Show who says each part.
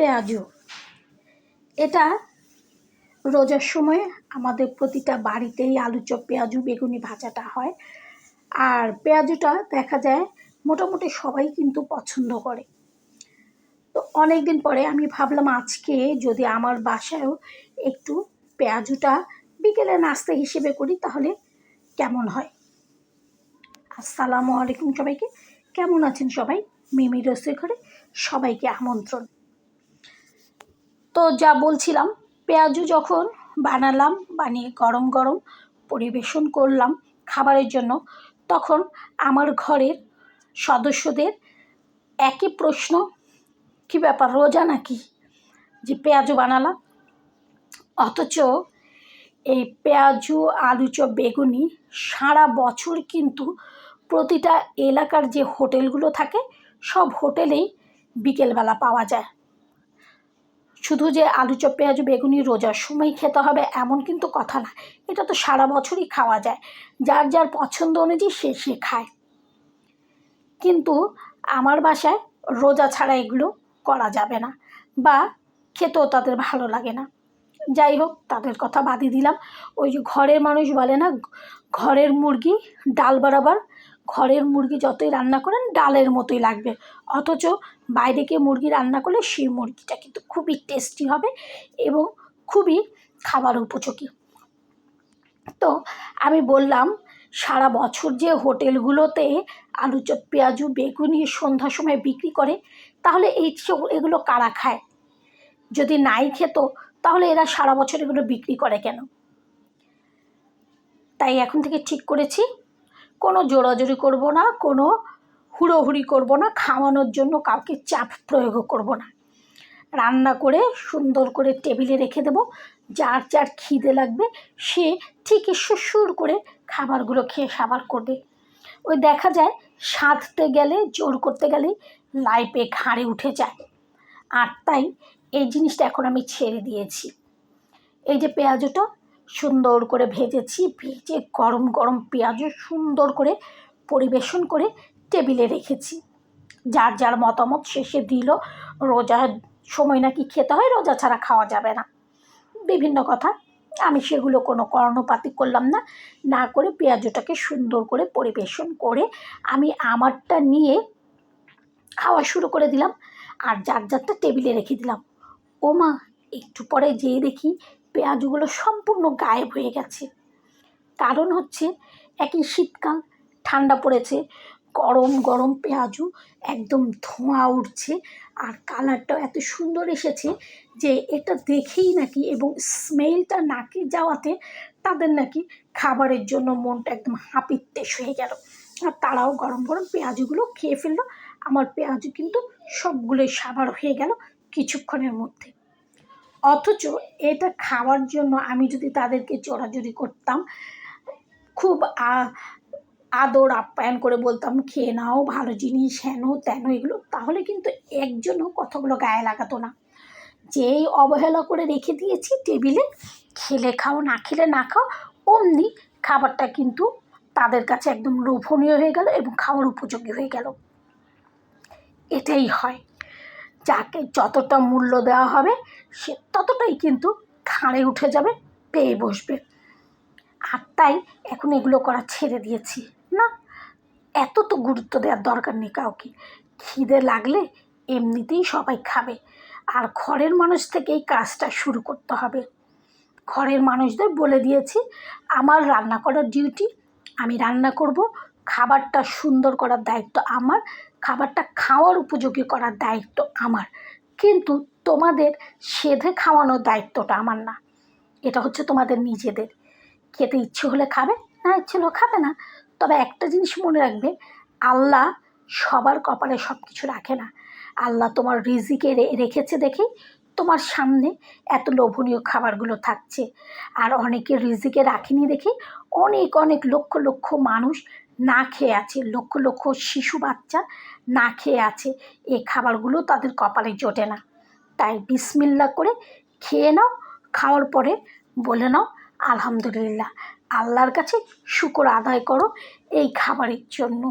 Speaker 1: পেঁয়াজু। এটা রোজার সময় আমাদের প্রতিটা বাড়িতেই আলু চপ, পেঁয়াজু, বেগুনি ভাজাটা হয়। আর পেঁয়াজুটা দেখা যায় মোটামুটি সবাই কিন্তু পছন্দ করে। তো অনেক দিন পরে আমি ভাবলাম আজকে যদি আমার বাসায়ও একটু পেঁয়াজুটা বিকেলে নাস্তা হিসেবে করি তাহলে কেমন হয়? আসসালামু আলাইকুম সবাইকে। কেমন আছেন সবাই? মিমি রসই ঘরে সবাইকে আমন্ত্রণ। তো যা বলছিলাম, পেঁয়াজু যখন বানালাম, বানিয়ে গরম গরম পরিবেশন করলাম খাবারের জন্য, তখন আমার ঘরের সদস্যদের একই প্রশ্ন, কি ব্যাপার রোজা নাকি? যে পেঁয়াজু বানালাম। অথচ এই পেঁয়াজু, আলু চপ, বেগুনি সারা বছর কিন্তু প্রতিটা এলাকার যে হোটেলগুলো থাকে, সব হোটেলেই বিকেলবেলা পাওয়া যায়। শুধু যে আলু চপ পেঁয়াজ বেগুনি রোজার সময় খেতে হবে এমন কিন্তু কথা না। এটা তো সারা বছরই খাওয়া যায়। যার যার পছন্দ অনুযায়ী সে সে খায়। কিন্তু আমার বাসায় রোজা ছাড়া এগুলো করা যাবে না বা খেতেও তাদের ভালো লাগে না। যাই হোক, তাদের কথা বাদই দিলাম। ওই যে ঘরের মানুষ বলে না, ঘরের মুরগি ডাল বরাবর ঘরের মুরগি যতই রান্না করেন, ডালের মতোই লাগবে। অথচ বাইরে গিয়ে মুরগি রান্না করলে সেই মুরগিটা কিন্তু খুবই টেস্টি হবে এবং খুবই খাবার উপযোগী। তো আমি বললাম, সারা বছর যে হোটেলগুলোতে আলু চপ, পেঁয়াজু, বেগুনি সন্ধ্যার সময় বিক্রি করে, তাহলে এই এগুলো কারা খায়? যদি নাই খেত, তাহলে এরা সারা বছর এগুলো বিক্রি করে কেন? তাই এখন থেকে ঠিক করেছি। কোনো জোরাজোরি করব না, কোনো হুড়োহুড়ি করব না, খাওয়ানোর জন্য কাউকে চাপ প্রয়োগ করব না। রান্না করে সুন্দর করে টেবিলে রেখে দেব, যার যার খিদে লাগবে সে ঠিকই সুসুর করে খাবারগুলো খেয়ে সাবার করবে। ওই দেখা যায় সাঁততে গেলে, জোর করতে গেলে লাইপে ঘাড়ে উঠে যায়। আর তাই এই জিনিসটা এখন আমি ছেড়ে দিয়েছি। এই যে পেঁয়াজটা সুন্দর করে ভেজেছি, ভেজে গরম গরম পেঁয়াজও সুন্দর করে পরিবেশন করে টেবিলে রেখেছি। যার যার মতামত শেষে দিল রোজার সময় নাকি খেতে হয়, রোজা ছাড়া খাওয়া যাবে না। বিভিন্ন কথা, আমি সেগুলো কোনো কর্ণপাতি করলাম না। না করে পেঁয়াজটাকে সুন্দর করে পরিবেশন করে আমি আমারটা নিয়ে খাওয়া শুরু করে দিলাম। আর যার যারটা টেবিলে রেখে দিলাম। ও মা একটু পরে যেয়ে দেখি পেঁয়াজগুলো সম্পূর্ণ গায়েব হয়ে গেছে। কারণ হচ্ছে একই শীতকাল, ঠান্ডা পড়েছে, গরম গরম পেঁয়াজু একদম ধোঁয়া উঠছে আর কালারটাও এত সুন্দর এসেছে যে এটা দেখেই নাকি এবং স্মেলটা নাকি যাওয়াতে তাদের নাকি খাবারের জন্য মনটা একদম হাঁপিত্তেশ হয়ে গেল। আর তারাও গরম গরম পেঁয়াজুগুলো খেয়ে ফেলল। আমার পেঁয়াজু কিন্তু সবগুলোই সাবার হয়ে গেল কিছুক্ষণের মধ্যে। অথচ এটা খাওয়ার জন্য আমি যদি তাদেরকে চড়াচড়ি করতাম, খুব আদর আপ্যায়ন করে বলতাম, খেয়ে নাও, ভালো জিনিস, হেন, তেন, এগুলো। তাহলে কিন্তু একজনও কথাগুলো গায়ে লাগাতো না। যেই অবহেলা করে রেখে দিয়েছি, টেবিলে খেলে খাও, না খেলে না খাও, অমনি খাবারটা কিন্তু তাদের কাছে একদম লোভনীয় হয়ে গেল এবং খাওয়ার উপযোগী হয়ে গেল। এটাই হয়। যাকে যতটা মূল্য দেওয়া হবে, সে ততটাই কিন্তু খাঁড়ে উঠে যাবে, পেয়ে বসবে। আর তাই এখন এগুলো করা ছেড়ে দিয়েছি। না, এত তো গুরুত্ব দেওয়ার দরকার নেই কাউকে। খিদে লাগলে এমনিতেই সবাই খাবে। আর ঘরের মানুষ থেকে এই কাজটা শুরু করতে হবে। ঘরের মানুষদের বলে দিয়েছি, আমার রান্না করার ডিউটি আমি রান্না করব খাবারটা সুন্দর করার দায়িত্ব আমার, খাবারটা খাওয়ার উপযোগী করার দায়িত্ব আমার। কিন্তু তোমাদের সেধে খাওয়ানোর দায়িত্বটা আমার না। এটা হচ্ছে তোমাদের নিজেদের। খেতে ইচ্ছে হলে খাবে, না ইচ্ছে হলে খাবে না। তবে একটা জিনিস মনে রাখবে, আল্লাহ সবার কপালে সব কিছু রাখে না। আল্লাহ তোমার রিজিকে রেখেছে দেখেই তোমার সামনে এত লোভনীয় খাবারগুলো থাকছে। আর অনেকে রিজিকে রাখেনি দেখে অনেক অনেক লক্ষ লক্ষ মানুষ না খেয়ে আছে, লক্ষ লক্ষ শিশু বাচ্চা না খেয়ে আছে। এই খাবারগুলো তাদের কপালে জোটে না। তাই বিসমিল্লা করে খেয়ে নাও, খাওয়ার পরে বলে নাও, আলহামদুলিল্লাহ, আল্লাহর কাছে শুকর আদায় করো এই খাবারের জন্য।